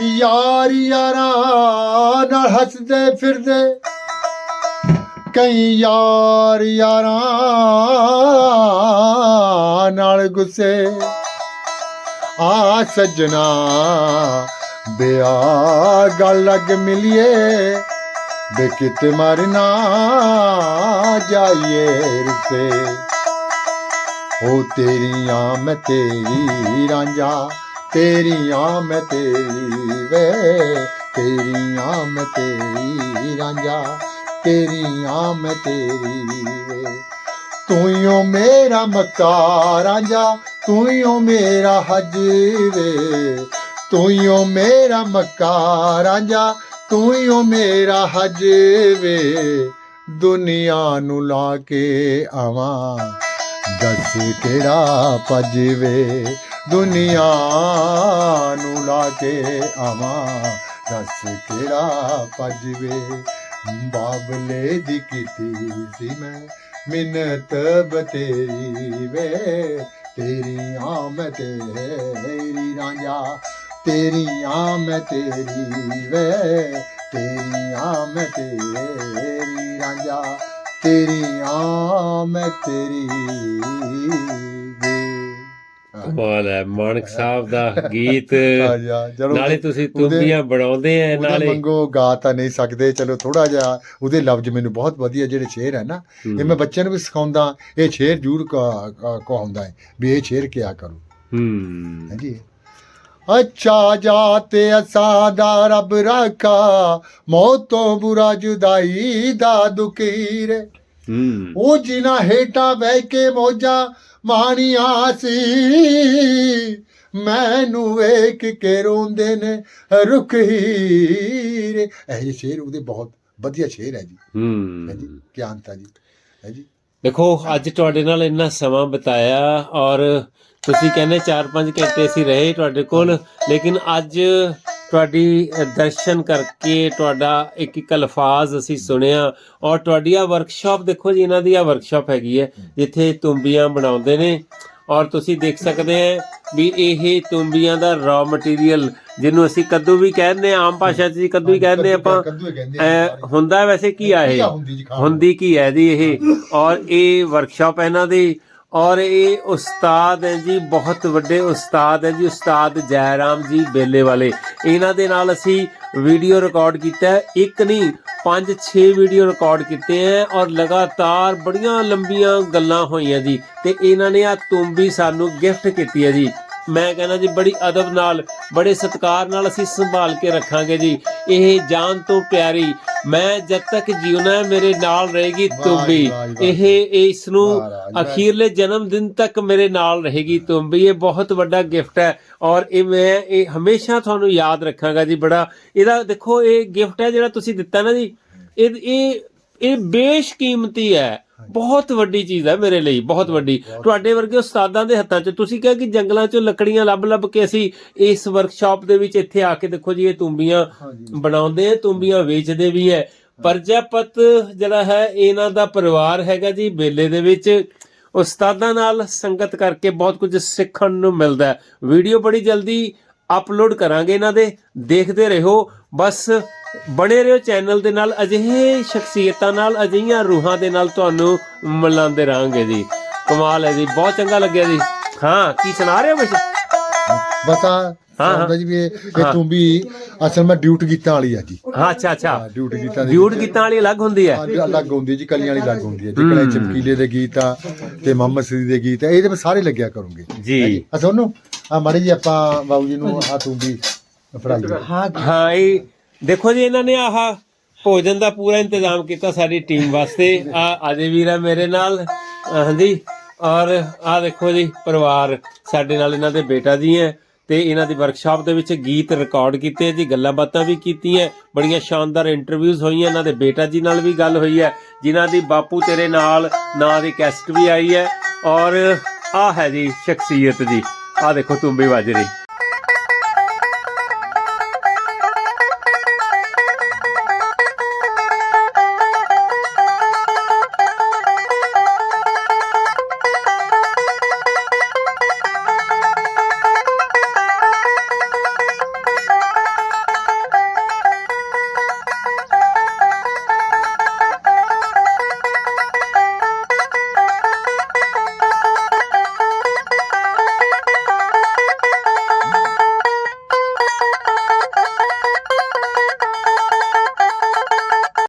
ਯਾਰ ਯਾਰਾਂ ਨਾਲ ਹੱਸਦੇ ਫਿਰਦੇ। ਕਈ ਯਾਰ ਯਾਰਾਂ ਨਾਲ ਗੁੱਸੇ। ਆ ਸਜਣਾ, ਬਿਆ, ਗੱਲ ਲੱਗ ਮਿਲੀਏ। ਬੇ ਕਿਤੇ ਮਰਨਾ ਜਾਈਏ ਰੁਸੇ। ਹੋ ਤੇਰੀਆਂ ਮੈਂ ਤੇਰੀ ਰਾਂਝਾ, ਤੇਰੀਆਂ ਮੈਂ ਤੇਰੀ ਵੇ, ਤੇਰੀਆਂ ਆਮ ਤੇਰੀ ਰਾਂਝਾ ਤੇਰੀ ਆਮ ਤੇਰੀ ਵੇ। ਤੂੰ ਹੀ ਓ ਮੇਰਾ ਮੱਕਾ ਰਾਂਝਾ, ਤੂੰ ਹੀ ਓ ਮੇਰਾ ਹੱਜ ਵੇ। ਤੂੰ ਹੀ ਓ ਮੇਰਾ ਮੱਕਾ ਰਾਂਝਾ, ਤੂੰ ਹੀ ਓ ਮੇਰਾ ਹੱਜ ਵੇ। ਦੁਨੀਆ ਨੂੰ ਲਾ ਕੇ ਆਵਾਂ, ਦੱਸ ਕਿਹੜਾ ਭਜਵੇ ਦੁਨੀਆ ਨੂੰ ਲਾ ਕੇ ਆਵਾਂ ਰਸ ਕਿਹੜਾ ਭਜਵੇ। ਬਾਬਲੇ ਦੀ ਕੀਤੀ ਸੀ ਮੈਂ ਮਿੰਨਤ ਬਤੇਰੀ ਵੇ। ਤੇਰੀਆਂ ਆਮ ਤੇਰੀ ਰਾਂਝਾ ਤੇਰੀ ਆਮ ਤੇਰੀ ਵੇ। ਤੇਰੀਆਂ ਆਮ ਤੇਰੀ ਰਾਂਝਾ, ਤੇਰੀਆਂ ਆਮ ਤੇਰੀ ਕਮਾਲ ਹੈ ਮਾਨਕ ਸਾਹਿਬ ਦਾ ਗੀਤ। ਨਾਲੇ ਤੁਸੀਂ ਤੁੰਬੀਆਂ ਬਣਾਉਂਦੇ ਆ ਨਾਲੇ ਮੰਗੋ ਗਾ ਤਾਂ ਨਹੀਂ ਸਕਦੇ ਚਲੋ ਥੋੜਾ ਜਿਹਾ ਉਹਦੇ ਲਫ਼ਜ਼ ਮੈਨੂੰ ਬਹੁਤ ਵਧੀਆ ਜਿਹੜੇ ਸ਼ੇਰ ਹੈ ਨਾ ਇਹ ਮੈਂ ਬੱਚਿਆਂ ਨੂੰ ਵੀ ਸਿਖਾਉਂਦਾ ਇਹ ਸ਼ੇਰ ਕ- ਕਹਾਉਂਦਾ ਹੈ ਵੀ ਇਹ ਸ਼ੇਰ ਕਿਆ ਕਰੋ। ਹੂੰ। ਹਾਂਜੀ। ਅੱਛਾ ਜਾਤੇ ਅਸਾਦਾ ਰੱਬ ਰਾਖਾ ਮੌਤ ਬੁਰਾ ਜੁਦਾਈ ਦਾ ਦੁਕੀਰ ਹੂੰ ਉਹ ਜਿਨ੍ਹਾਂ ਹੇਠਾਂ ਬਹਿ ਕੇ ਮੋਜਾਂ ਮਾਣੀਆਂ ਸੀ ਮੈਨੂੰ ਵੇਖ ਕੇ ਰੋਂਦੇ ਨੇ ਰੁੱਖ ਹੀਰੇ। ਇਹ ਸ਼ੇਰ ਉਹਦੇ ਬਹੁਤ ਵਧੀਆ ਸ਼ੇਰ ਹੈ ਜੀ। ਹੈ। ਜੀ ਕੀ ਅੰਤਾ ਜੀ। ਹੈ ਜੀ। ਦੇਖੋ ਅੱਜ ਤੁਹਾਡੇ ਨਾਲ ਇੰਨਾ ਸਮਾਂ ਬਿਤਾਇਆ ਔਰ ਤੁਸੀਂ ਕਹਿੰਦੇ 4-5 ਘੰਟੇ ਅਸੀਂ ਰਹੇ ਤੁਹਾਡੇ ਕੋਲ ਲੇਕਿਨ ਅੱਜ ਤੁਹਾਡੀ ਦਰਸ਼ਨ ਕਰਕੇ ਤੁਹਾਡਾ ਇੱਕ ਇੱਕ ਅਲਫਾਜ਼ ਅਸੀਂ ਸੁਣਿਆ ਔਰ ਤੁਹਾਡੀ ਆ ਵਰਕਸ਼ਾਪ ਦੇਖੋ ਜੀ ਇਹਨਾਂ ਦੀ ਆ ਵਰਕਸ਼ਾਪ ਹੈਗੀ ਹੈ ਜਿੱਥੇ ਤੁੰਬੀਆਂ ਬਣਾਉਂਦੇ ਨੇ ਔਰ ਤੁਸੀਂ ਦੇਖ ਸਕਦੇ ਆ ਵੀ ਇਹ ਤੁੰਬੀਆਂ ਦਾ ਰॉ ਮਟੀਰੀਅਲ ਜਿਹਨੂੰ ਅਸੀਂ ਕੱਦੂ ਵੀ ਕਹਿੰਦੇ ਆ ਆਮ ਭਾਸ਼ਾ 'ਚ ਜੀ ਕੱਦੂ ਹੀ ਕਹਿੰਦੇ ਆਪਾਂ। ਹੁੰਦਾ ਵੈਸੇ ਕੀ ਆ ਇਹ। ਹੁੰਦੀ ਕੀ ਹੈ ਜੀ ਇਹ? ਔਰ ਇਹ ਵਰਕਸ਼ਾਪ ਇਹਨਾਂ ਦੀ। ਔਰ ਇਹ ਉਸਤਾਦ ਹੈ ਜੀ, ਬਹੁਤ ਵੱਡੇ ਉਸਤਾਦ ਹੈ ਜੀ, ਉਸਤਾਦ ਜੈਰਾਮ ਜੀ ਬੇਲੇ ਵਾਲੇ। ਇਹਨਾਂ ਦੇ ਨਾਲ ਅਸੀਂ ਵੀਡੀਓ ਰਿਕਾਰਡ ਕੀਤਾ ਇੱਕ ਨਹੀਂ 5-6 ਵੀਡੀਓ ਰਿਕਾਰਡ ਕੀਤੇ ਹੈ ਔਰ ਲਗਾਤਾਰ ਬੜੀਆਂ ਲੰਬੀਆਂ ਗੱਲਾਂ ਹੋਈਆਂ ਜੀ। ਤੇ ਇਹਨਾਂ ਨੇ ਆ ਤੁੰਬੀ ਸਾਨੂੰ ਗਿਫਟ ਕੀਤੀ ਹੈ ਜੀ। ਮੈਂ ਕਹਿੰਦਾ ਜੀ, ਬੜੀ ਅਦਬ ਨਾਲ, ਬੜੇ ਸਤਿਕਾਰ ਨਾਲ ਅਸੀਂ ਸੰਭਾਲ ਕੇ ਰੱਖਾਂਗੇ ਜੀ। ਇਹ ਜਾਨ ਤੋਂ ਪਿਆਰੀ ਮੈਂ ਜਦ ਤੱਕ ਜਿਉਣਾ ਹੈ ਮੇਰੇ ਨਾਲ ਰਹੇਗੀ ਜੀ, ਵਾਹ। ਇਹ ਇਸ ਨੂੰ। ਅਖੀਰਲੇ ਜਨਮ ਦਿਨ ਤੱਕ ਮੇਰੇ ਨਾਲ ਰਹੇਗੀ ਤੁੰਬੀ ਇਹ ਬਹੁਤ ਵੱਡਾ ਗਿਫਟ ਹੈ ਔਰ ਇਹ ਮੈਂ ਇਹ ਹਮੇਸ਼ਾ ਤੁਹਾਨੂੰ ਯਾਦ ਰੱਖਾਂਗਾ ਜੀ ਬੜਾ ਇਹਦਾ ਦੇਖੋ ਇਹ ਗਿਫਟ ਹੈ ਜਿਹੜਾ ਤੁਸੀਂ ਦਿੱਤਾ ਨਾ ਜੀ ਇਹ ਇਹ ਇਹ ਬੇਸ਼ਕੀਮਤੀ ਹੈ ਬਹੁਤ ਵੱਡੀ ਚੀਜ਼ ਹੈ ਮੇਰੇ ਲਈ ਬਹੁਤ ਵੱਡੀ। ਤੁਹਾਡੇ ਵਰਗੇ ਉਸਤਾਦਾਂ ਦੇ ਹੱਥਾਂ 'ਚ ਤੁਸੀਂ ਕਿਹਾ ਕਿ ਜੰਗਲਾਂ 'ਚੋਂ ਲੱਕੜੀਆਂ ਲੱਭ-ਲੱਭ ਕੇ ਅਸੀਂ ਇਸ ਵਰਕਸ਼ਾਪ ਦੇ ਵਿੱਚ ਇੱਥੇ ਆ ਕੇ ਦੇਖੋ ਜੀ ਇਹ ਤੁੰਬੀਆਂ। ਬਣਾਉਂਦੇ ਆ ਤੁੰਬੀਆਂ ਵੇਚਦੇ ਵੀ ਹੈ। ਪ੍ਰਜਾਪਤ ਜਿਹੜਾ ਹੈ ਇਹਨਾਂ ਦਾ ਪਰਿਵਾਰ ਹੈਗਾ ਜੀ ਬੇਲੇ ਦੇ ਵਿੱਚ। ਉਸਤਾਦਾਂ ਨਾਲ ਸੰਗਤ ਕਰਕੇ ਬਹੁਤ ਕੁਝ ਸਿੱਖਣ ਨੂੰ ਮਿਲਦਾ ਹੈ। ਵੀਡੀਓ ਬੜੀ ਜਲਦੀ ਅਪਲੋਡ ਕਰਾਂਗੇ ਇਹਨਾਂ ਦੇ। ਦੇਖਦੇ ਰਹੋ। ਬਸ ਬਣੇ ਰਹੋ ਚੈਨਲ ਦੇ ਨਾਲ। ਅਜਿਹੇ ਸ਼ਖਸੀਅਤਾਂ ਨਾਲ ਅਜਿਹੀਆਂ ਰੂਹਾਂ ਦੇ ਨਾਲ ਤੁਹਾਨੂੰ ਮਿਲਾਉਂਦੇ ਰਹਾਂਗੇ ਜੀ। ਕਮਾਲ ਹੈ ਜੀ ਬਹੁਤ ਚੰਗਾ ਲੱਗਿਆ ਜੀ। ਹਾਂ ਕੀ ਸੁਣਾ ਰਹੇ ਹੋ ਬਸ ਆ ਹਾਂ। ਸਮਝਦਾ ਜੀ ਵੀ ਇਹ ਇਹ ਹਾਂ। ਤੂੰ ਵੀ ਅਸਲ ਮੈਂ ਡਿਊਟ ਗੀਤਾਂ ਵਾਲੀ ਆ ਜੀ। ਹਾਂ ਅੱਛਾ ਅੱਛਾ। ਹਾਂ ਡਿਊਟ ਗੀਤਾਂ ਦੀ ਡਿਊਟ ਗੀਤਾਂ। ਵਾਲੀ ਅਲੱਗ ਹੁੰਦੀ ਹੈ। ਹਾਂ, ਅਲੱਗ ਹੁੰਦੀ ਹੈ ਜੀ ਕਲੀਆਂ ਵਾਲੀ ਅਲੱਗ ਹੁੰਦੀ ਹੈ ਜਿਕੜਾ ਚਮਕੀਲੇ ਦੇ ਗੀਤ ਆ ਤੇ ਮੁਹੰਮਦ ਸਦੀ ਦੇ ਗੀਤ ਆ। ਇਹਦੇ ਵਿੱਚ ਸਾਰੇ ਲੱਗਿਆ ਕਰੂੰਗੇ। ਜੀ। ਅਸਾਂ ਉਹਨੂੰ ਆ ਮਾੜੀ ਜੀ ਆਪਾਂ ਬਾਬੂ ਜੀ ਨੂੰ ਆ ਤੂੰ ਵੀ ਫੜਾਈ। ਹਾਂ ਹਾਂ ਇਹ ਦੇਖੋ ਜੀ, ਇਹਨਾਂ ਨੇ ਆਹ ਭੋਜਨ ਦਾ ਪੂਰਾ ਇੰਤਜ਼ਾਮ ਕੀਤਾ ਸਾਡੀ ਟੀਮ ਵਾਸਤੇ। ਆ ਅਜੇ ਵੀਰ ਹੈ ਮੇਰੇ ਨਾਲ। ਹਾਂਜੀ। ਔਰ ਆ ਦੇਖੋ ਜੀ, ਪਰਿਵਾਰ ਸਾਡੇ ਨਾਲ ਇਹਨਾਂ ਦੇ ਬੇਟਾ ਜੀ ਹੈ ਤੇ ਇਹਨਾਂ ਦੀ ਵਰਕਸ਼ਾਪ ਦੇ ਵਿੱਚ ਗੀਤ ਰਿਕਾਰਡ ਕੀਤੇ ਜੀ, ਗੱਲਾਂ ਬਾਤਾਂ ਵੀ ਕੀਤੀਆਂ। ਬੜੀਆਂ ਸ਼ਾਨਦਾਰ ਇੰਟਰਵਿਊਜ਼ ਹੋਈਆਂ। ਇਹਨਾਂ ਦੇ ਬੇਟਾ ਜੀ ਨਾਲ ਵੀ ਗੱਲ ਹੋਈ ਹੈ। ਜਿਨ੍ਹਾਂ ਦੀ ਬਾਪੂ ਤੇਰੇ ਨਾਲ, ਨਾਂ ਦੀ ਕੈਸਟ ਵੀ ਆਈ ਹੈ। ਔਰ ਆ ਹੈ ਜੀ, ਸ਼ਖਸੀਅਤ ਜੀ। ਆ ਦੇਖੋ ਤੁੰਬੀ ਵੱਜ ਰਹੀ।